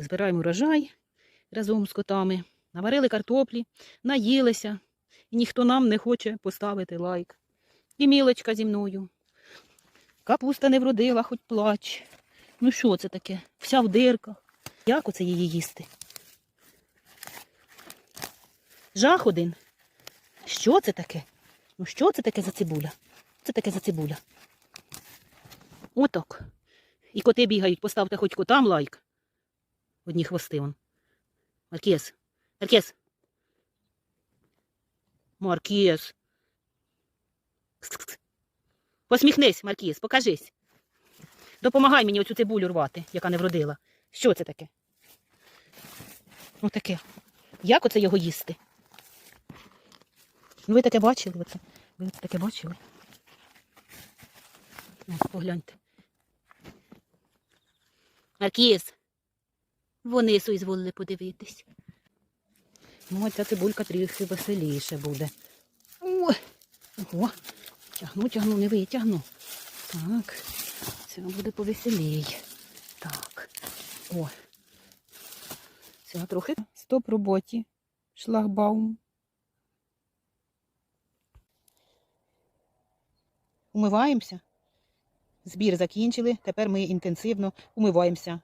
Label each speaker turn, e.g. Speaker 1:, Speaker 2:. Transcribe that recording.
Speaker 1: Збираємо урожай разом з котами, наварили картоплі, наїлися, і ніхто нам не хоче поставити лайк. І мілочка зі мною. Капуста не вродила, хоч плач. Ну що це таке? Вся в дирках. Як оце її їсти? Жах один. Що це таке? Ну що це таке за цибуля? Це таке за цибуля. Отак. І коти бігають, поставте хоч котам лайк. Одні хвости он. Маркіз. Маркіз. Кс-кс-кс. Посміхнись, Маркіз, покажись. Допомагай мені оцю цибулю рвати, яка не вродила. Що це таке? Отаке. Як оце його їсти? Ну, ви таке бачили оце? Ви таке бачили? Ось, погляньте. Маркіз. Вони соізволили подивитись. Ну, ця цибулька трішки веселіше буде. Ой. Ого. Тягну, тягну, не витягну. Так. Це буде повеселій. Так. О. Ця трохи. Стоп роботі. Шлагбаум. Умиваємося. Збір закінчили. Тепер ми інтенсивно умиваємося